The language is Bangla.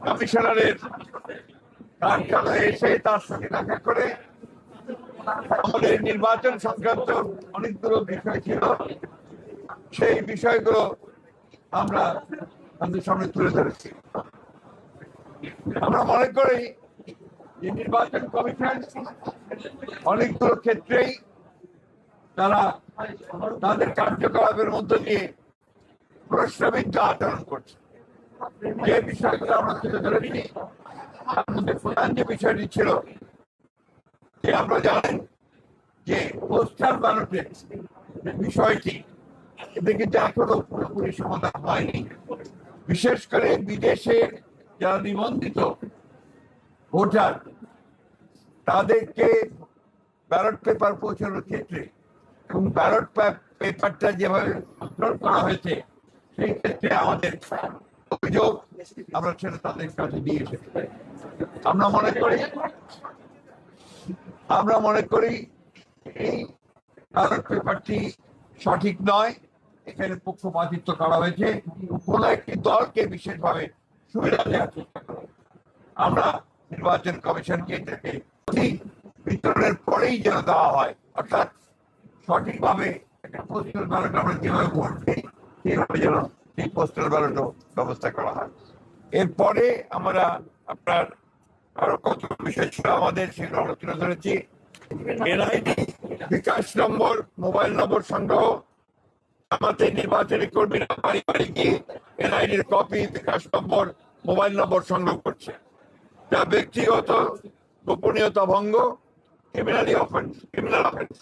কমিশনারের তার সঙ্গে দেখা করে আমাদের নির্বাচন সংক্রান্ত অনেকগুলো বিষয় ছিল। সেই বিষয়গুলো আমরা আমাদের সামনে তুলে ধরেছি। আমরা মনে করি যে নির্বাচন কমিশন অনেকগুলো ক্ষেত্রেই তারা তাদের কার্যকলাপের মধ্য দিয়ে প্রশ্নবিদ্ধ আচরণ করছে। যে বিষয়গুলো আমরা তুলে ধরেছি, তার মধ্যে প্রধান যে বিষয়টি ছিল, যে আমরা জানেন যে পোস্টাল ব্যালটের বিষয়টি এটা কিন্তু এখনও পুরোপুরি সমাধান হয়নি। বিশেষ করে বিদেশের যারা নিবন্ধিত ভোটার তাদেরকে ব্যালট পেপার পৌঁছানোর ক্ষেত্রে এবং ব্যালট পেপারটা যেভাবে মুদ্রণ করা হয়েছে, সেই ক্ষেত্রে আমাদের অভিযোগ আমরা সেটা তাদের কাছে দিয়ে এসেছি। আমরা মনে করি, আমরা মনে করি এই ব্যালট পেপারটি সঠিক নয়। এখানে পক্ষপাতিত্ব করা হয়েছে। কোন একটি দলকে বিশেষভাবে সুবিধা দেওয়ার চেষ্টা আমরা নির্বাচন কমিশনকে এটাকে সঠিক বিতরণের পরেই যেন দেওয়া হয়, অর্থাৎ সঠিকভাবে একটা পোস্টাল ব্যালট আমরা যেভাবে ভোট দিই সেইভাবে যেন সেই পোস্টাল ব্যালটও ব্যবস্থা করা হয়। এরপরে আমরা আপনার আরও কত বিষয় ছিল আমাদের সেগুলো তুলে ধরেছি এনআইডি বিকাশ নম্বর, মোবাইল নম্বর সংগ্রহ। আমাদের নির্বাচনী কর্মীরা বাড়ি বাড়ি গিয়ে এনআইডির কপি বিকাশ নম্বর, মোবাইল নম্বর সংগ্রহ করছে। যা ব্যক্তিগত গোপনীয়তা ভঙ্গ ক্রিমিনালি অফেন্স ক্রিমিনাল অফেন্স